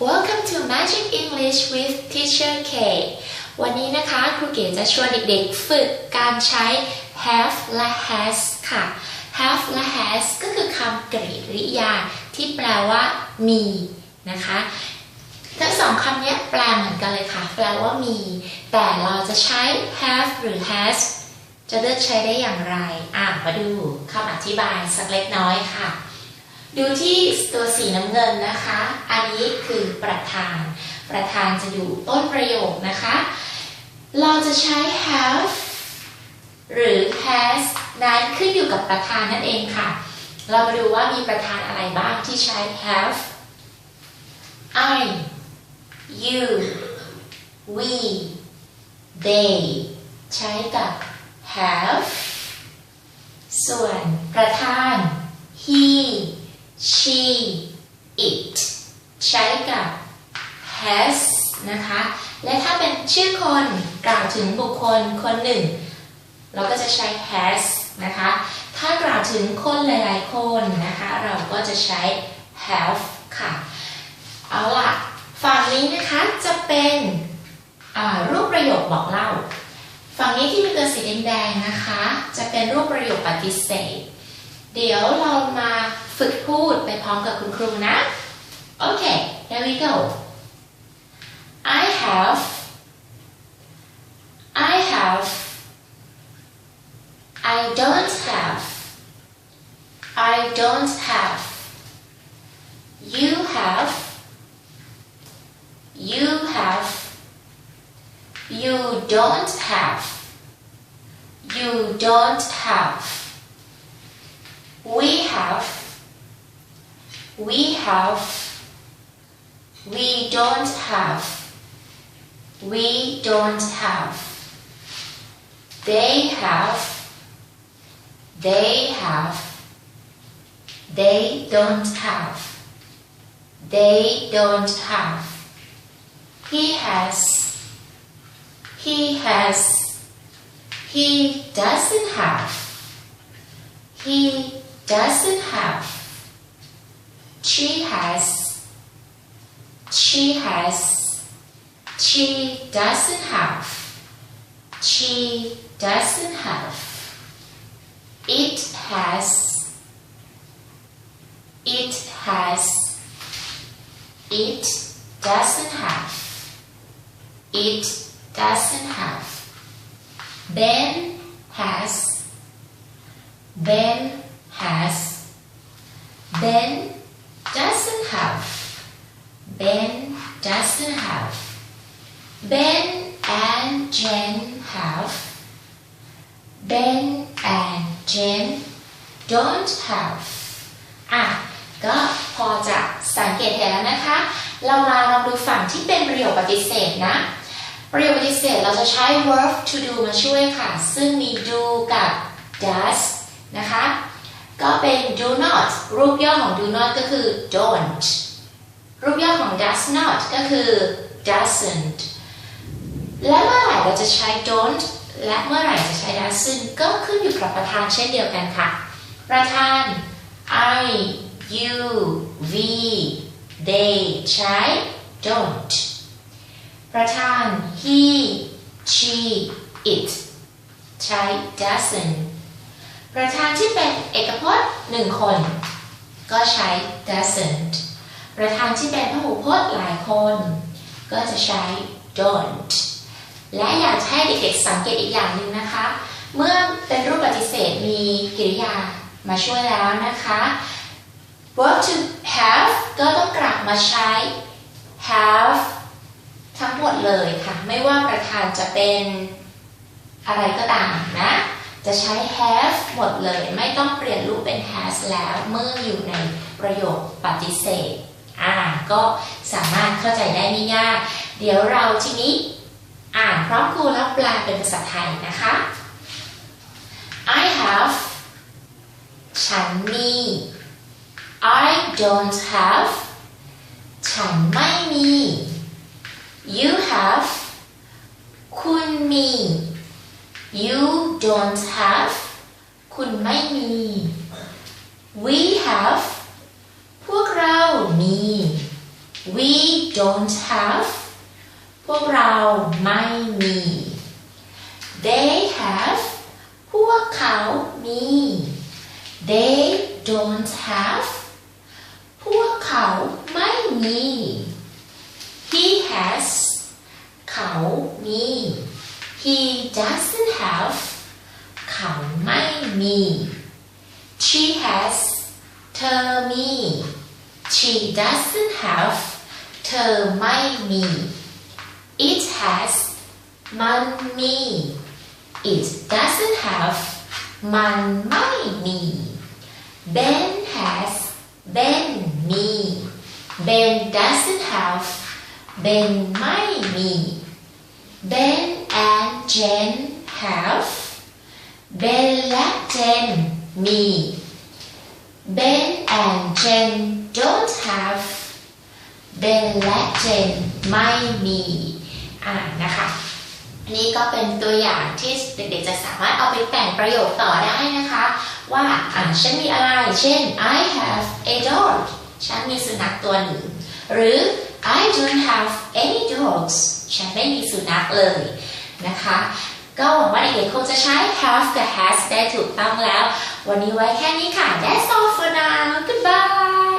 Welcome to Magic English with Teacher K วันนี้นะคะครูเก๋จะชวนเด็กๆ ฝึกการใช้ have และ has ค่ะ have และ has ก็คือคำกริยาที่แปลว่า มีนะคะทั้งสองคำนี้แปลเหมือนกันเลยค่ะ แปลว่ามี แต่เราจะใช้ have หรือ has จะเลือกใช้ได้อย่างไร อะมาดูคำอธิบายสักเล็กน้อยค่ะ ดูที่ตัวสีน้ำเงินนะคะ อันนี้คือประธาน ประธานจะอยู่ต้นประโยคนะคะ เราจะใช้ have หรือ has นั้นขึ้นอยู่กับประธานนั่นเองค่ะ เรามาดูว่ามีประธานอะไรบ้างที่ใช้ have I you we they ใช้กับ have ส่วนประธาน he she it ใช้กับ has นะคะ และถ้าเป็นชื่อคนกล่าวถึงบุคคลคนหนึ่ง เราก็จะใช้ has นะคะ ถ้ากล่าวถึงคนหลายๆ คนนะคะ เราก็จะใช้ have ค่ะ เอาล่ะ ฝั่งนี้นะคะจะเป็นรูปประโยคบอกเล่า ฝั่งนี้ที่มีตัวสีแดงๆนะคะ จะเป็นรูปประโยคปฏิเสธ เดี๋ยวเรามา ฝึกพูดไปพร้อมกับคุณครูนะ โอเค here we go I have I have I don't have I don't have You have You have You don't have You don't have we have we have we don't have we don't have. They have they have they don't have. They don't have. He has he has. He doesn't have. He doesn't have. She has. She has. She doesn't have. She doesn't have. It has. It has. It doesn't have. It doesn't have. Ben has. Ben have. Ben and Jen have. Ben and Jen don't have. อะก็พอจะสังเกตเห็นแล้วนะคะ เรามาลองดูฝั่งที่เป็นประโยคปฏิเสธนะ ประโยคปฏิเสธเราจะใช้ verb to do มาช่วยค่ะ ซึ่งมี do กับ does นะคะ ก็เป็น do not รูปย่อของ do not ก็คือ don't รูปย่อของ does not ก็คือ doesn't และเมื่อไหร่เราจะใช้ don't และเมื่อไหร่จะใช้ doesn't ก็ขึ้นอยู่กับประธานเช่นเดียวกันค่ะ ประธาน I you we they ใช้ don't ประธาน he she it ใช้ doesn't ประธานที่เป็นเอกพจน์หนึ่งคน ก็ใช้ doesn't ประธานที่เป็นพหูพจน์หลายคน ก็จะใช้ don't และอยากให้เด็กๆสังเกตอีกอย่างหนึ่งนะคะ เมื่อเป็นรูปปฏิเสธมีกริยามาช่วยแล้วนะคะ verb to have ก็ต้องกลับมาใช้ have ทั้งหมดเลยค่ะ ไม่ว่าประธานจะเป็นอะไรก็ตามนะ จะใช้ have หมดเลย ไม่ต้องเปลี่ยนรูปเป็น has แล้ว เมื่ออยู่ในประโยคปฏิเสธอ่าก็ สามารถเข้าใจได้ไม่ยาก เดี๋ยวเราทีนี้อ่านพร้อมครูแล้วแปลเป็นภาษาไทยนะคะ I have ฉันมี I don't have ฉันไม่มี You have คุณมี You don't have คุณไม่มี We have พวกเรามี We don't have พวกเราไม่มี they have พวกเขามี they don't have พวกเขาไม่มี he has เขามี he doesn't have เขาไม่มี she has เธอมี she doesn't have เธอไม่มี it has มันมี it doesn't have มันไม่มี Ben has Ben มี Ben doesn't have Ben ไม่มี Ben and Jen have Ben และ Jen มี Ben and Jen don't have Ben และ Jen ไม่มีอ่านะคะนี่ก็เป็นตัวอย่างที่เด็กๆจะสามารถเอาไปแต่งประโยคต่อได้นะคะ ว่าอ่าฉันมีอะไร เช่น I have a dog ฉันมีสุนัขตัวหนึ่ง หรือ I don't have any dogs ฉันไม่มีสุนัขเลยนะคะ ก็หวังว่าเด็กๆคงจะใช้ have กับ has ได้ถูกต้องแล้ว วันนี้ไว้แค่นี้ค่ะ That's all for now goodbye